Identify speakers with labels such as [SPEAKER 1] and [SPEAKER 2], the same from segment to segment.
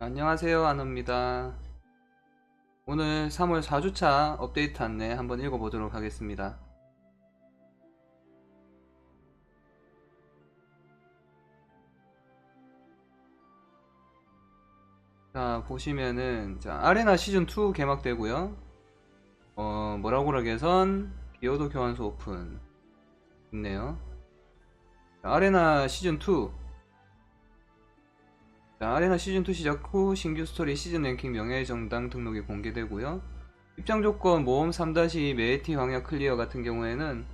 [SPEAKER 1] 안녕하세요 안호입니다. 오늘 3월 4주차 업데이트 안내 한번 읽어보도록 하겠습니다. 자 보시면은 자 아레나 시즌2 개막되고요. 어 뭐라고 그러게선 기어도 교환소 오픈 있네요. 자, 아레나 시즌2 자, 아레나 시즌2 시작 후 신규 스토리 시즌 랭킹 명예 정당 등록이 공개되고요. 입장 조건 모험 3-2 메이티 광역 클리어 같은 경우에는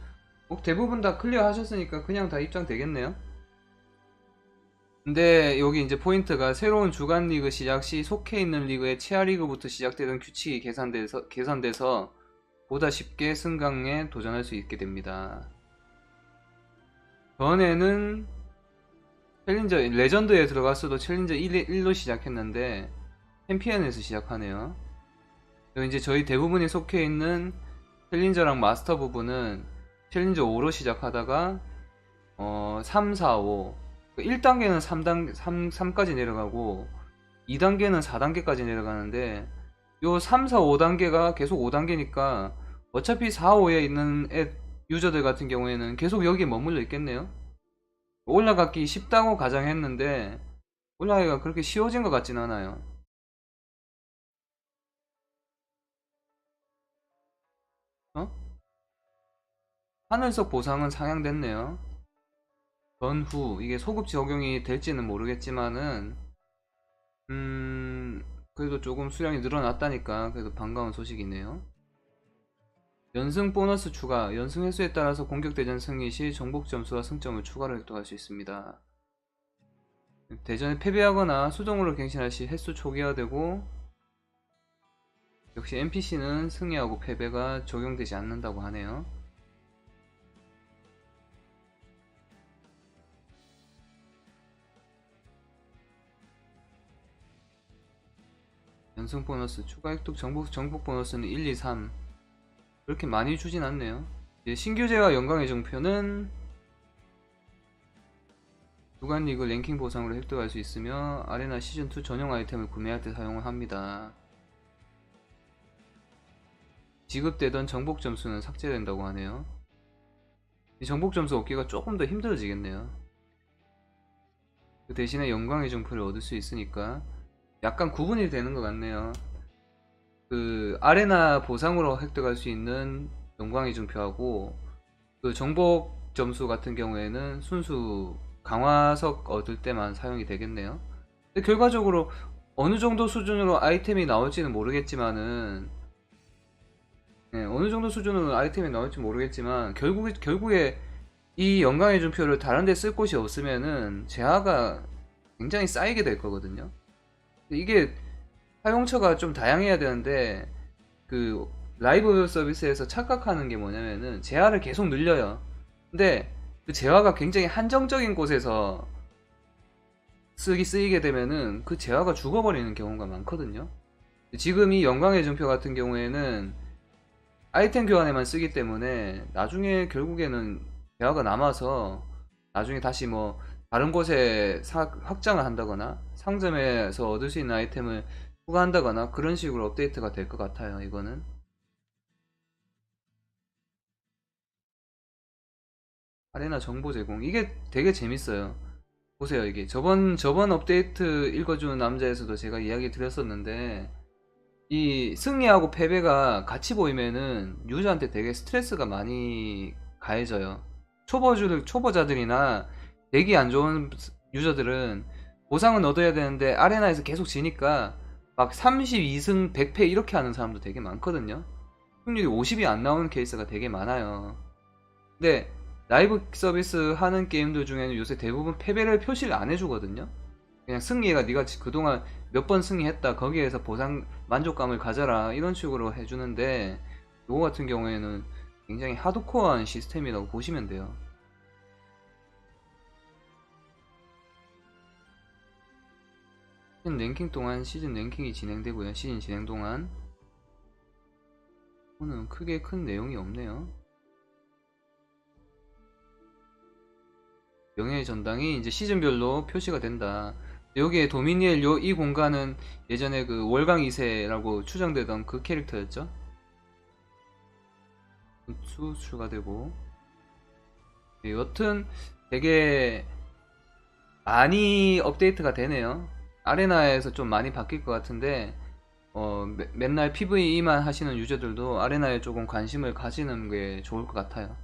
[SPEAKER 1] 뭐 대부분 다 클리어 하셨으니까 그냥 다 입장 되겠네요. 근데 여기 이제 포인트가 새로운 주간 리그 시작 시 속해 있는 리그의 최하 리그부터 시작되던 규칙이 계산돼서 계산돼서 보다 쉽게 승강에 도전할 수 있게 됩니다. 전에는 챌린저 레전드에 들어갔어도 챌린저 1, 1로 시작했는데 챔피언에서 시작하네요. 이제 저희 대부분이 속해 있는 챌린저랑 마스터 부분은 챌린저 5로 시작하다가 어 3, 4, 5 1단계는 3단 3, 3까지 내려가고 2단계는 4단계까지 내려가는데 요 3, 4, 5단계가 계속 5단계니까 어차피 4, 5에 있는 애, 유저들 같은 경우에는 계속 여기에 머물러 있겠네요. 올라가기 쉽다고 가정했는데 올라가기가 그렇게 쉬워진 것 같진 않아요. 어? 하늘석 보상은 상향됐네요. 전후 이게 소급 적용이 될지는 모르겠지만은 음 그래도 조금 수량이 늘어났다니까 그래도 반가운 소식이네요. 연승 보너스 추가. 연승 횟수에 따라서 공격 대전 승리 시 정복 점수와 승점을 추가로 획득할 수 있습니다. 대전에 패배하거나 수동으로 갱신할 시 횟수 초기화되고 역시 NPC는 승리하고 패배가 적용되지 않는다고 하네요. 연승 보너스 추가 획득 정복 정복 보너스는 1, 2, 3 그렇게 많이 주진 않네요. 신규제와 영광의 정표는 주간 리그 랭킹 보상으로 획득할 수 있으며 아레나 시즌2 전용 아이템을 구매할 때 사용을 합니다. 지급되던 정복 점수는 삭제된다고 하네요. 이 정복 점수 얻기가 조금 더 힘들어지겠네요. 그 대신에 영광의 정표를 얻을 수 있으니까 약간 구분이 되는 것 같네요. 그 아레나 보상으로 획득할 수 있는 영광의 증표하고 그 정복 점수 같은 경우에는 순수 강화석 얻을 때만 사용이 되겠네요. 근데 결과적으로 어느 정도 수준으로 아이템이 나올지는 모르겠지만은 네, 어느 정도 수준으로 아이템이 나올지 모르겠지만 결국에 결국에 이 영광의 증표를 다른 데 쓸 곳이 없으면은 재화가 굉장히 쌓이게 될 거거든요. 이게 사용처가 좀 다양해야 되는데 그 라이브 서비스에서 착각하는 게 뭐냐면은 재화를 계속 늘려요. 근데 그 재화가 굉장히 한정적인 곳에서 쓰기 쓰이게 되면은 그 재화가 죽어버리는 경우가 많거든요. 지금 이 영광의 증표 같은 경우에는 아이템 교환에만 쓰기 때문에 나중에 결국에는 재화가 남아서 나중에 다시 뭐 다른 곳에 사- 확장을 한다거나 상점에서 얻을 수 있는 아이템을 추가한다거나 그런 식으로 업데이트가 될 것 같아요. 이거는 아레나 정보 제공 이게 되게 재밌어요. 보세요 이게 저번 저번 업데이트 읽어주는 남자에서도 제가 이야기 드렸었는데 이 승리하고 패배가 같이 보이면은 유저한테 되게 스트레스가 많이 가해져요. 초보주들 초보자들이나 대기 안 좋은 유저들은 보상은 얻어야 되는데 아레나에서 계속 지니까 막 32승 100패 이렇게 하는 사람도 되게 많거든요. 승률이 50이 안 나오는 케이스가 되게 많아요. 근데 라이브 서비스 하는 게임들 중에는 요새 대부분 패배를 표시를 안 해주거든요. 그냥 승리가 네가 지- 그동안 몇 번 승리했다 거기에서 보상 만족감을 가져라 이런 식으로 해주는데 요거 같은 경우에는 굉장히 하드코어한 시스템이라고 보시면 돼요. 시즌 랭킹 동안 시즌 랭킹이 진행되고요. 시즌 진행 동안 오늘 크게 큰 내용이 없네요. 명예의 전당이 이제 시즌별로 표시가 된다. 여기에 도미니엘 요 이 공간은 예전에 그 월강 2세라고 추정되던 그 캐릭터였죠. 수 추가되고 네, 여튼 되게 많이 업데이트가 되네요. 아레나에서 좀 많이 바뀔 것 같은데 어, 매- 맨날 PVE만 하시는 유저들도 아레나에 조금 관심을 가지는 게 좋을 것 같아요.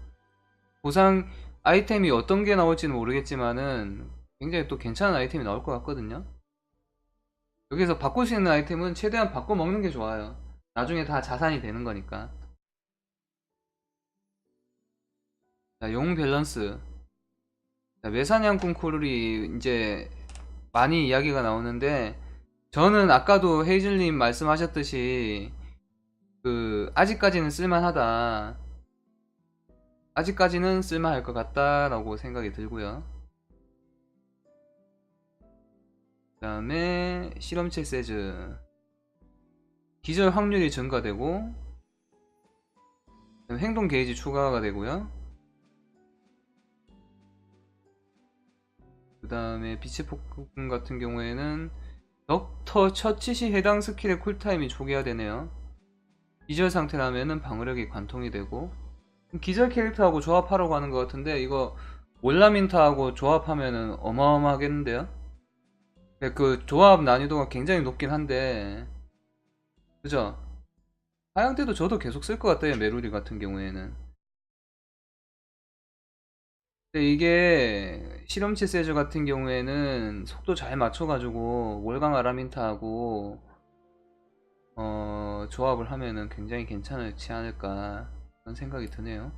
[SPEAKER 1] 보상 아이템이 어떤 게 나올지는 모르겠지만은 굉장히 또 괜찮은 아이템이 나올 것 같거든요. 여기서 바꿀 수 있는 아이템은 최대한 바꿔 먹는 게 좋아요. 나중에 다 자산이 되는 거니까. 자, 용 밸런스. 자, 외사냥꾼 코룰이 이제 많이 이야기가 나오는데 저는 아까도 헤이즐님 말씀하셨듯이 그 아직까지는 쓸만하다. 아직까지는 쓸만할 것 같다라고 생각이 들고요. 그 다음에 실험체 세즈 기절 확률이 증가되고 행동 게이지 추가가 되고요. 다음에 빛의 폭군 같은 경우에는 덕터 처치 시 해당 스킬의 쿨타임이 초기화 되네요. 기절 상태라면은 방어력이 관통이 되고 기절 캐릭터하고 조합하라고 하는 것 같은데 이거 올라민타하고 조합하면은 어마어마하겠는데요? 근데 그 조합 난이도가 굉장히 높긴 한데 그죠? 하양 때도 저도 계속 쓸 것 같아요 메루리 같은 경우에는 이게 실험체 세즈 같은 경우에는 속도 잘 맞춰가지고 월강 아라민타하고 어, 조합을 하면은 굉장히 괜찮을지 않을까 그런 생각이 드네요.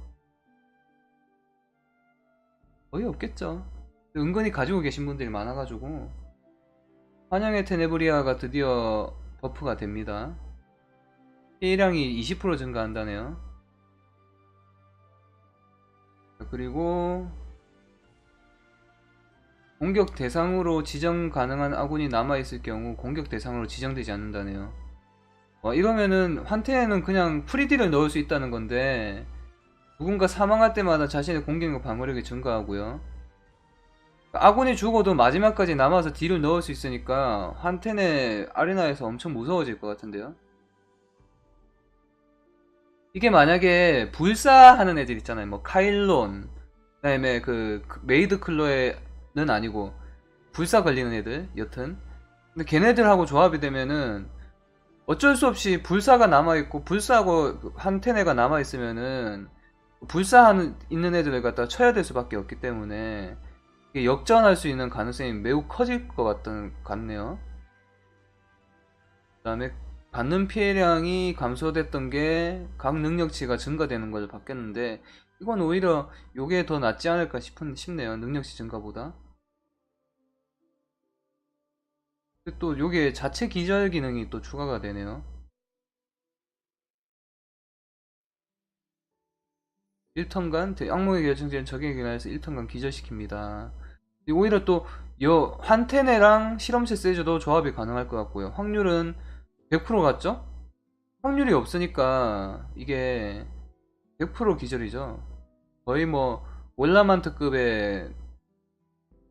[SPEAKER 1] 거의 없겠죠. 은근히 가지고 계신 분들이 많아가지고 환영의 테네브리아가 드디어 버프가 됩니다. 피해량이 20% 증가한다네요. 자, 그리고 공격 대상으로 지정 가능한 아군이 남아있을 경우 공격 대상으로 지정되지 않는다네요. 어, 이러면은 환태에는 그냥 프리딜을 넣을 수 있다는 건데 누군가 사망할 때마다 자신의 공격력 방어력이 증가하고요. 아군이 죽어도 마지막까지 남아서 딜을 넣을 수 있으니까 환텐의 아레나에서 엄청 무서워질 것 같은데요. 이게 만약에 불사하는 애들 있잖아요. 뭐 카일론, 그 다음에 그, 그 메이드 클로에 는 아니고 불사 걸리는 애들 여튼. 근데 걔네들하고 조합이 되면은 어쩔 수 없이 불사가 남아있고 불사하고 한테네가 남아있으면은 불사하는 있는 애들을 갖다 쳐야 될 수밖에 없기 때문에 역전할 수 있는 가능성이 매우 커질 것 같던 같네요. 그 다음에 받는 피해량이 감소됐던 게 각 능력치가 증가되는 걸 바뀌었는데 이건 오히려 요게 더 낫지 않을까 싶은 싶네요. 능력치 증가보다. 또 요게 자체 기절 기능이 또 추가가 되네요. 1턴간 악몽의 결정된 적에게 인하여서 1턴간 기절시킵니다. 오히려 또요 환테네랑 실험체 세즈도 조합이 가능할 것 같고요. 확률은 100% 같죠? 확률이 없으니까 이게 100% 기절이죠. 거의 뭐 월라만트급의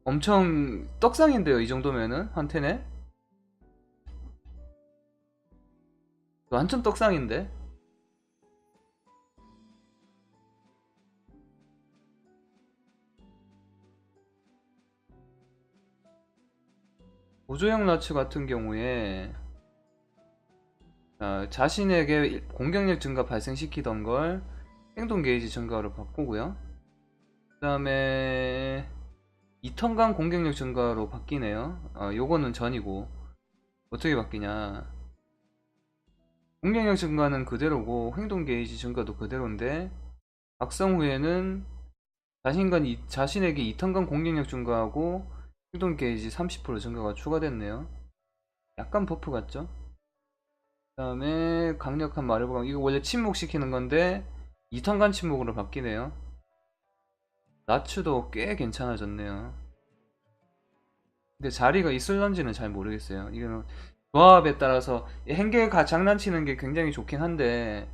[SPEAKER 1] 엄청 떡상인데요. 이 정도면은 환테네 완전 떡상인데? 보조형 라츠 같은 경우에 자, 자신에게 공격력 증가 발생시키던 걸 행동 게이지 증가로 바꾸고요. 그 다음에 2턴간 공격력 증가로 바뀌네요. 아, 요거는 전이고 어떻게 바뀌냐 공격력 증가는 그대로고 행동 게이지 증가도 그대로인데 각성 후에는 자신간 이, 자신에게 2턴간 공격력 증가하고 행동 게이지 30% 증가가 추가됐네요. 약간 버프 같죠? 그 다음에 강력한 마르브감 이거 원래 침묵시키는 건데 2턴간 침묵으로 바뀌네요. 나츠도 꽤 괜찮아졌네요. 근데 자리가 있을런지는 잘 모르겠어요. 이거는 조합에 따라서 행계가 장난치는 게 굉장히 좋긴 한데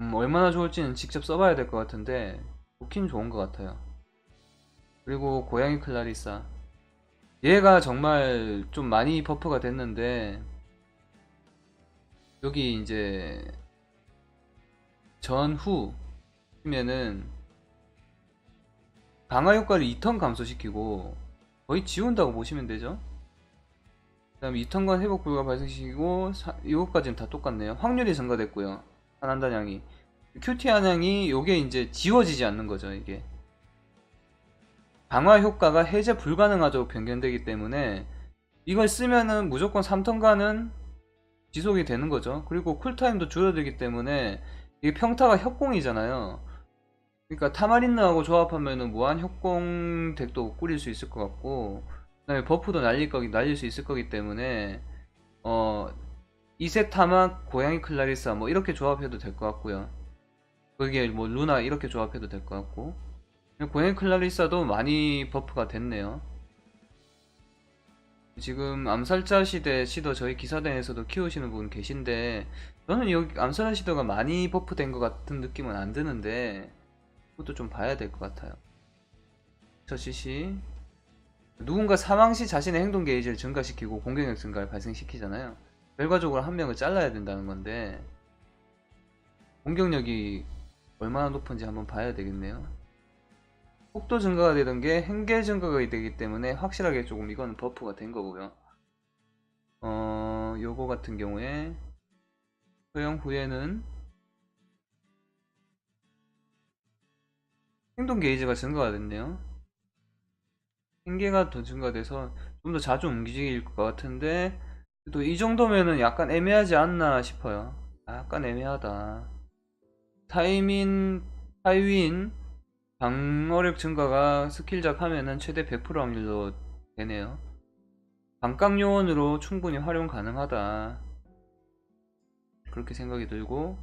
[SPEAKER 1] 음, 얼마나 좋을지는 직접 써봐야 될 것 같은데 좋긴 좋은 것 같아요. 그리고 고양이 클라리사 얘가 정말 좀 많이 버프가 됐는데 여기 이제 전후 면은 강화 효과를 2턴 감소시키고 거의 지운다고 보시면 되죠. 그 다음에 2턴간 회복 불가 발생시키고 사- 이것까지는 다 똑같네요. 확률이 증가됐고요. 한한단양이 큐티 한양이 요게 이제 지워지지 않는 거죠. 이게 강화 효과가 해제 불가능하죠 변경되기 때문에 이걸 쓰면은 무조건 3턴간은 지속이 되는 거죠. 그리고 쿨타임도 줄어들기 때문에 이게 평타가 협공이잖아요. 그러니까 타마린느하고 조합하면은 무한 협공 덱도 꾸릴 수 있을 것 같고 그다음에 버프도 날릴 거기 날릴 수 있을 거기 때문에 어 이세 타마 고양이 클라리사 뭐 이렇게 조합해도 될 것 같고요. 그게 뭐 루나 이렇게 조합해도 될 것 같고 고양이 클라리사도 많이 버프가 됐네요. 지금 암살자 시대 시도 저희 기사단에서도 키우시는 분 계신데 저는 여기 암살자 시도가 많이 버프된 것 같은 느낌은 안 드는데 그것도 좀 봐야 될 것 같아요. 저 CC 누군가 사망 시 자신의 행동 게이지를 증가시키고 공격력 증가를 발생시키잖아요. 결과적으로 한 명을 잘라야 된다는 건데 공격력이 얼마나 높은지 한번 봐야 되겠네요. 속도 증가가 되던 게 행계 증가가 되기 때문에 확실하게 조금 이거는 버프가 된 거고요. 어, 요거 같은 경우에 소형 후에는 행동 게이지가 증가가 됐네요. 행계가 더 증가돼서 좀 더 자주 움직일 것 같은데 또 이 정도면은 약간 애매하지 않나 싶어요. 아, 약간 애매하다. 타이민, 타이윈, 방어력 증가가 스킬작 하면은 최대 100% 확률로 되네요. 반각 요원으로 충분히 활용 가능하다. 그렇게 생각이 들고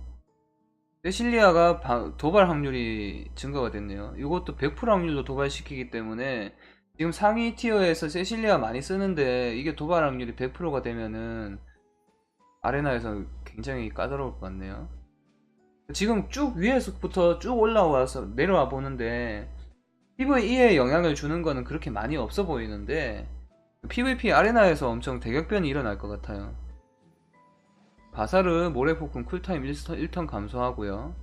[SPEAKER 1] 세실리아가 바- 도발 확률이 증가가 됐네요. 이것도 100% 확률로 도발시키기 때문에 지금 상위 티어에서 세실리아 많이 쓰는데 이게 도발 확률이 100%가 되면은 아레나에서 굉장히 까다로울 것 같네요. 지금 쭉 위에서부터 쭉 올라와서 내려와 보는데 PVE에 영향을 주는 거는 그렇게 많이 없어 보이는데 PVP 아레나에서 엄청 대격변이 일어날 것 같아요. 바사르 모래폭풍 쿨타임 1턴, 1턴 감소하고요.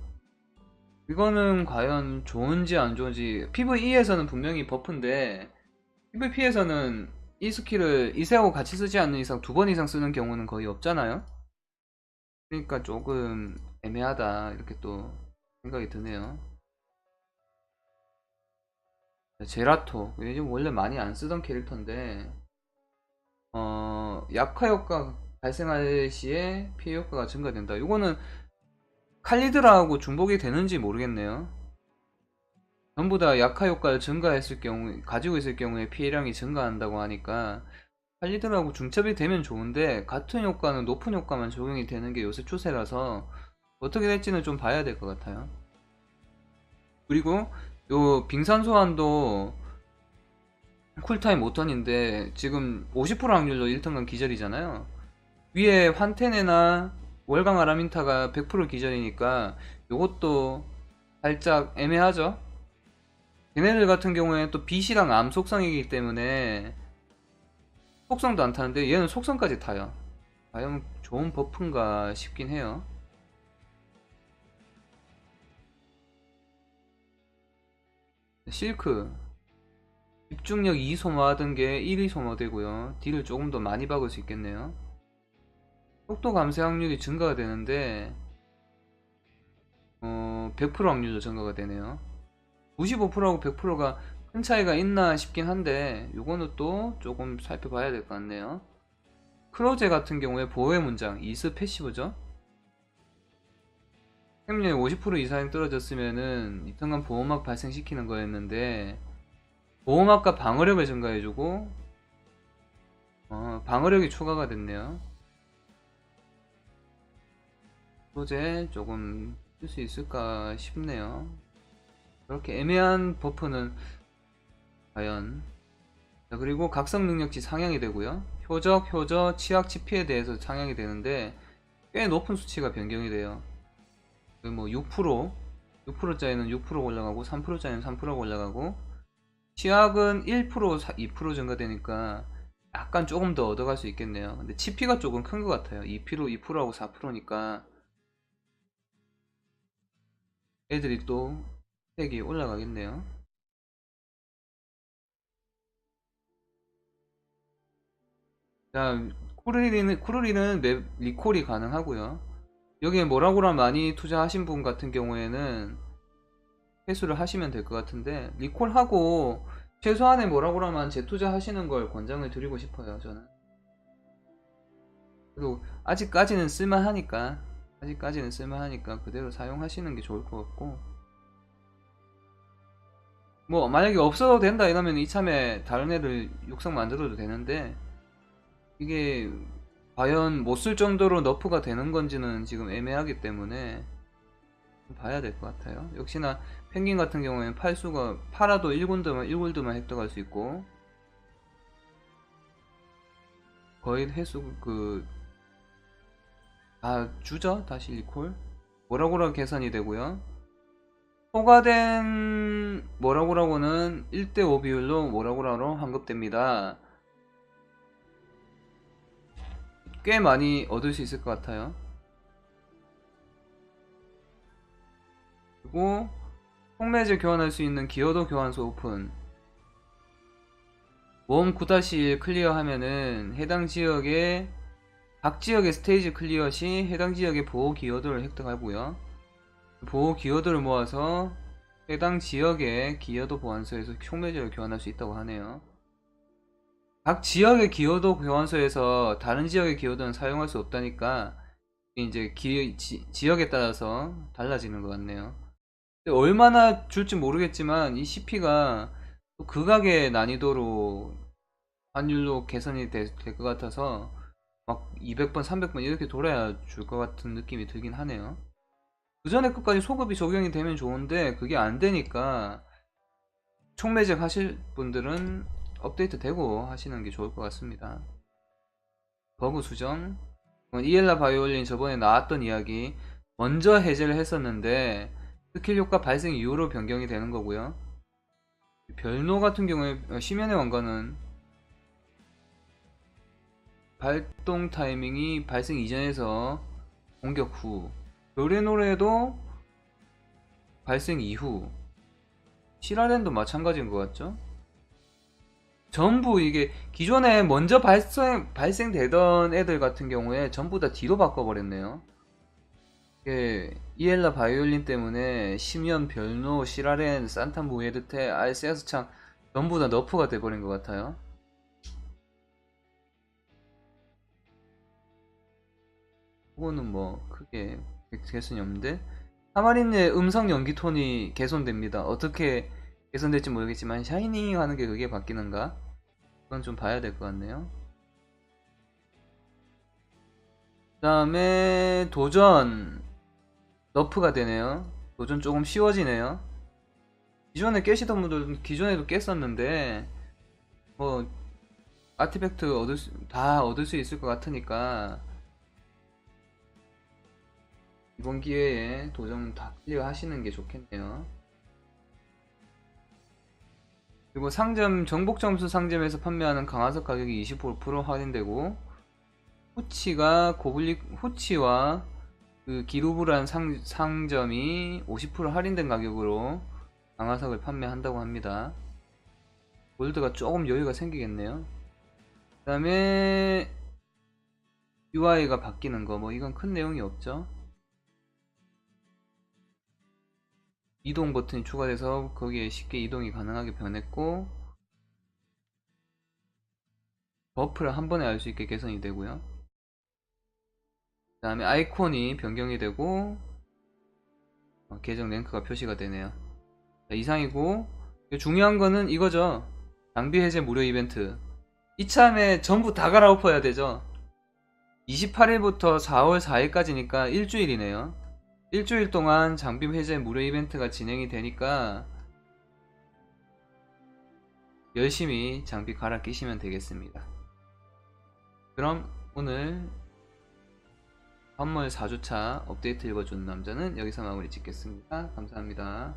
[SPEAKER 1] 이거는 과연 좋은지 안 좋은지 PVE에서는 분명히 버프인데 PVP에서는 이 스킬을 이세하고 같이 쓰지 않는 이상 두 번 이상 쓰는 경우는 거의 없잖아요. 그러니까 조금 애매하다 이렇게 또 생각이 드네요. 제라토 요즘 원래 많이 안 쓰던 캐릭터인데 어 약화 효과 발생할 시에 피해 효과가 증가된다. 이거는 칼리드라하고 중복이 되는지 모르겠네요. 전부 다 약화 효과를 증가했을 경우 가지고 있을 경우에 피해량이 증가한다고 하니까 칼리드라하고 중첩이 되면 좋은데 같은 효과는 높은 효과만 적용이 되는 게 요새 추세라서 어떻게 될지는 좀 봐야 될 것 같아요. 그리고 요 빙산 소환도 쿨타임 5턴인데 지금 50% 확률로 1턴간 기절이잖아요. 위에 환테네나 월강 아라민타가 100% 기절이니까 요것도 살짝 애매하죠. 걔네들 같은 경우에 또 빛이랑 암 속성이기 때문에 속성도 안 타는데 얘는 속성까지 타요. 과연 좋은 버프인가 싶긴 해요. 실크 집중력 2 소모하던 게 1이 소모되고요. 딜을 조금 더 많이 박을 수 있겠네요. 속도 감소 확률이 증가가 되는데 어, 100% 확률로 증가가 되네요. 95%하고 100%가 큰 차이가 있나 싶긴 한데 요거는 또 조금 살펴봐야 될 것 같네요. 크로제 같은 경우에 보호의 문장 이스 패시브죠. 생명력이 50% 이상 떨어졌으면은 이턴간 보호막 발생시키는 거였는데 보호막과 방어력을 증가해주고 어, 방어력이 추가가 됐네요. 소재 조금 쓸 수 있을까 싶네요. 그렇게 애매한 버프는 과연 자, 그리고 각성 능력치 상향이 되고요. 효적, 효저, 치약, 치피에 대해서 상향이 되는데 꽤 높은 수치가 변경이 돼요. 그뭐 6%, 6%짜리는 6% 올라가고 3%짜리는 3%가 올라가고 치약은 1% 사- 2% 증가되니까 약간 조금 더 얻어갈 수 있겠네요. 근데 치피가 조금 큰 것 같아요. 2% 2%하고 4%니까 애들이 또 색이 올라가겠네요. 자, 쿠르리는 쿠르리는 맵 리콜이 가능하고요. 여기에 뭐라고라 많이 투자하신 분 같은 경우에는 회수를 하시면 될 것 같은데 리콜하고 최소한의 뭐라고라만 재투자하시는 걸 권장을 드리고 싶어요. 저는. 그리고 아직까지는 쓸만하니까 아직까지는 쓸만하니까 그대로 사용하시는 게 좋을 것 같고 뭐 만약에 없어도 된다 이러면 이참에 다른 애들 육성 만들어도 되는데 이게 과연 못 쓸 정도로 너프가 되는 건지는 지금 애매하기 때문에 좀 봐야 될 것 같아요. 역시나 펭귄 같은 경우에는 팔수가 팔아도 1군드만 1골드만 획득할 수 있고 거의 횟수 그 아, 주죠? 다시 리콜. 뭐라고라 계산이 되고요. 초과된 뭐라고라고는 1대5 비율로 뭐라고라로 환급됩니다. 꽤 많이 얻을 수 있을 것 같아요. 그리고 홍매제 교환할 수 있는 기어도 교환소 오픈. 모험 9-1 클리어하면은 해당 지역에 각 지역의 스테이지 클리어 시 해당 지역의 보호 기어도를 획득하고요. 보호 기어도를 모아서 해당 지역의 기어도 보안소에서 촉매제를 교환할 수 있다고 하네요. 각 지역의 기어도 교환소에서 다른 지역의 기어도는 사용할 수 없다니까 이제 기, 지, 지역에 따라서 달라지는 것 같네요. 얼마나 줄지 모르겠지만 이 CP가 극악의 난이도로 환율로 개선이 될 것 같아서 막 200번, 300번 이렇게 돌아야 줄 것 같은 느낌이 들긴 하네요. 그 전에 끝까지 소급이 적용이 되면 좋은데 그게 안 되니까 총매직 하실 분들은 업데이트 되고 하시는 게 좋을 것 같습니다. 버그 수정 이엘라 바이올린 저번에 나왔던 이야기 먼저 해제를 했었는데 스킬 효과 발생 이후로 변경이 되는 거고요. 별노 같은 경우에 어, 심연의 왕관은 발동 타이밍이 발생 이전에서 공격 후 별의 노래도 발생 이후 시라렌도 마찬가지인 것 같죠? 전부 이게 기존에 먼저 발생, 발생되던 애들 같은 경우에 전부 다 뒤로 바꿔버렸네요. 이게 이엘라 바이올린 때문에 심연, 별노, 시라렌, 산타 무에르테, 알세아스 창 전부 다 너프가 돼버린 것 같아요. 그거는 뭐 크게 개선이 없는데 하마린의 음성 연기 톤이 개선됩니다. 어떻게 개선될지 모르겠지만 샤이닝 하는 게 그게 바뀌는가? 그건 좀 봐야 될 것 같네요. 그 다음에 도전 너프가 되네요. 도전 조금 쉬워지네요. 기존에 깨시던 분들은 기존에도 깼었는데 뭐 아티팩트 얻을 수, 다 얻을 수 있을 것 같으니까 이번 기회에 도전 다 클리어 하시는 게 좋겠네요. 그리고 상점 정복 점수 상점에서 판매하는 강화석 가격이 25% 할인되고 후치가 고블릭 후치와 그 기루브란 상, 상점이 50% 할인된 가격으로 강화석을 판매한다고 합니다. 골드가 조금 여유가 생기겠네요. 그 다음에 UI가 바뀌는 거 뭐 이건 큰 내용이 없죠. 이동 버튼이 추가돼서 거기에 쉽게 이동이 가능하게 변했고 버프를 한 번에 알 수 있게 개선이 되고요. 그 다음에 아이콘이 변경이 되고 어, 계정 랭크가 표시가 되네요. 자, 이상이고 중요한 거는 이거죠. 장비 해제 무료 이벤트. 이참에 전부 다 갈아엎어야 되죠. 28일부터 4월 4일까지니까 일주일이네요. 일주일 동안 장비 해제 무료 이벤트가 진행이 되니까 열심히 장비 갈아 끼시면 되겠습니다. 그럼 오늘 선물 4주차 업데이트 읽어준 남자는 여기서 마무리 짓겠습니다. 감사합니다.